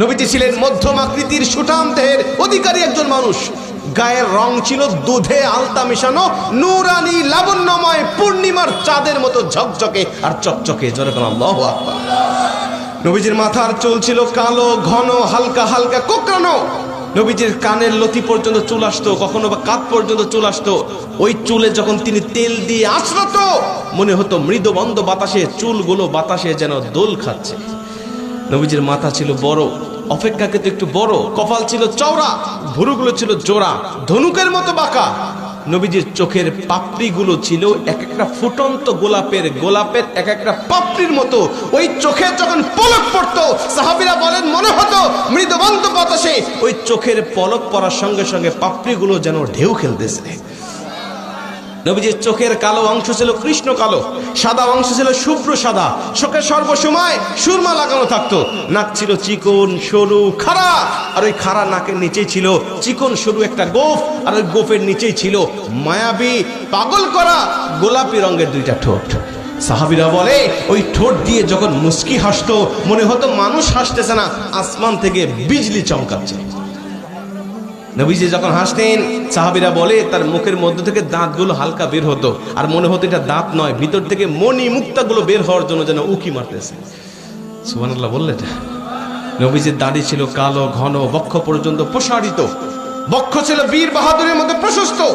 নবীজি ছিলেন মধ্যম আকৃতির সুঠাম দেহের অধিকারী একজন মানুষ। গায়ের রং ছিল দুধে আলতা মেশানো, নুরানি লাবণ্যময় পূর্ণিমার চাঁদের মতো ঝকঝকে আর চকচকে যেরকম আল্লাহ নবীজির মাথার চুল ছিল কালো, ঘন, হালকা হালকা, কোকড়ানো। নবীজির কানের লতি পর্যন্ত চুল আসতো, কখনো বা কাত পর্যন্ত চুল আসতো। ওই চুলে যখন তিনি তেল দিয়ে আশ্রত, মনে হতো মৃদবন্ধ বাতাসে, চুলগুলো বাতাসে যেন দোল খাচ্ছে। নবীজির মাথা ছিল বড় অপেক্ষাকৃত একটু বড়। কপাল ছিল চওড়া, ভুরুগুলো ছিল জোড়া, ধনুকের মতো বাঁকা। নবীজির চোখের পাপড়িগুলো ছিল এক একটা ফুটন্ত গোলাপের গোলাপের এক একটা পাপড়ির মতো। ওই চোখে যখন পলক পড়তো, সাহাবিরা বলেন, মনে হতো মৃদবন্ত বাতাসে। ওই চোখের পলক পড়ার সঙ্গে সঙ্গে পাপড়িগুলো যেন ঢেউ খেলতেছে। নবীজির চোখের কালো অংশ ছিল কৃষ্ণ কালো, সাদা অংশ ছিল শুভ্র সাদা। চোখে সর্বসময় সুরমা লাগানো থাকতো। নাক ছিল চিকন, সরু, খাড়া। আর ওই খাড়া নাকের নিচেই ছিল চিকন, সরু একটা গোফ। আর ওই গোফের নিচেই ছিল মায়াবী, পাগল করা গোলাপি রঙের দুইটা ঠোঁট। সাহাবিরা বলে, ওই ঠোঁট দিয়ে যখন মুস্কি হাসতো, মনে হতো মানুষ হাসতেছে না, আসমান থেকে বিজলি চমকাচ্ছে। নবীজি যখন হাসতেন, সাহাবিরা বলে, তার মুখের মধ্যে থেকে দাঁতগুলো হালকা বের হতো। আর মনে হতো এটা দাঁত নয়, ভিতর থেকে মণি মুক্তাগুলো বের হওয়ার জন্য যেন উকি মারতেছে। সুবহানাল্লাহ, বললে এটা? নবীজির দাড়ি ছিল কালো, ঘন, বক্ষ পর্যন্ত প্রসারিত। বক্ষ ছিল বীর বাহাদুরের মতো প্রশস্ত।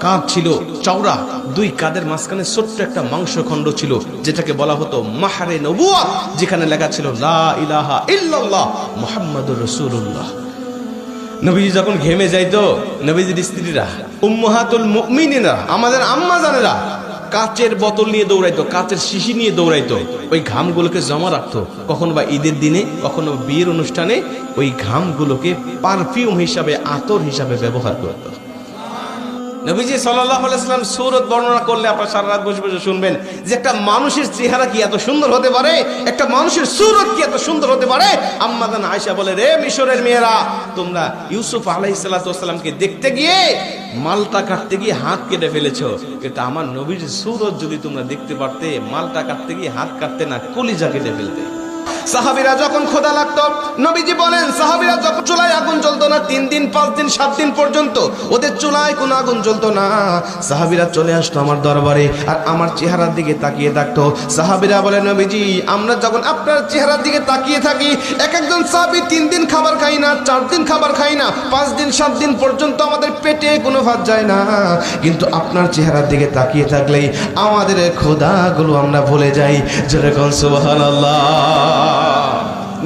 কাঁধ ছিল চওড়া। দুই কাদের মাঝখানে ছোট্ট একটা মাংসখণ্ড ছিল, যেটাকে বলা হতো মাহারে নবুয়া যেখানে লেখা ছিল, লা ইলাহা ইল্লাল্লাহ মুহাম্মাদুর রাসূলুল্লাহ। নবীজি যখন ঘেমে যাইতো নবীজির স্ত্রীরা, উম্মাহাতুল মুমিনিনা আমাদের আম্মা জানেরা, কাচের বোতল নিয়ে দৌড়াইতো, কাচের শিশি নিয়ে দৌড়াইতো, ওই ঘামগুলোকে জমা রাখতো। কখনো বা ঈদের দিনে, কখনো বিয়ের অনুষ্ঠানে, ওই ঘামগুলোকে পারফিউম হিসাবে, আতর হিসাবে ব্যবহার করতো। নবীজি সাল্লাহ আলাইসাল্লাম সুরত বর্ণনা করলে আপনার সারা রাত বসে বসে শুনবেন যে একটা মানুষের চেহারা কি এত সুন্দর হতে পারে? একটা মানুষের সুরত কি এত সুন্দর হতে পারে? আম্মাদান আয়সা বলে, রে মিশরের মেয়েরা, তোমরা ইউসুফ আলাইসাল্লামকে দেখতে গিয়ে মালটা কাটতে গিয়ে হাত কেটে ফেলেছ। কিন্তু আমার নবীর সুরত যদি তোমরা দেখতে পারতে, মালটা কাটতে গিয়ে হাত কাটতে না, কলিজা কেটে ফেলতে। সাহাবিরা যখন খোদা লাগতো, নবীজি বলেন, সাহাবিরা যখন চুলায় আগুন জ্বলতো না, তিন দিন, পাঁচ দিন, সাত দিন পর্যন্ত, ওদের চুলায় কোনো আগুন জ্বলতো না। সাহাবিরা চলে আসতো আমার দরবারে, আর আমার চেহারার দিকে তাকিয়ে থাকতো। সাহাবিরা বলে, নবীজি, আমরা যখন আপনার চেহারার দিকে তাকিয়ে থাকি, এক একজন সাহাবি তিন দিন খাবার খাই না, চার দিন খাবার খাই না, পাঁচ দিন, সাত দিন পর্যন্ত আমাদের পেটে কোনো ভাত যায় না। কিন্তু আপনার চেহারার দিকে তাকিয়ে থাকলেই আমাদের খোদাগুলো আমরা ভুলে যাই। যেরকম সুবাহ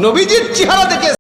নবীজির চেহারা দেখে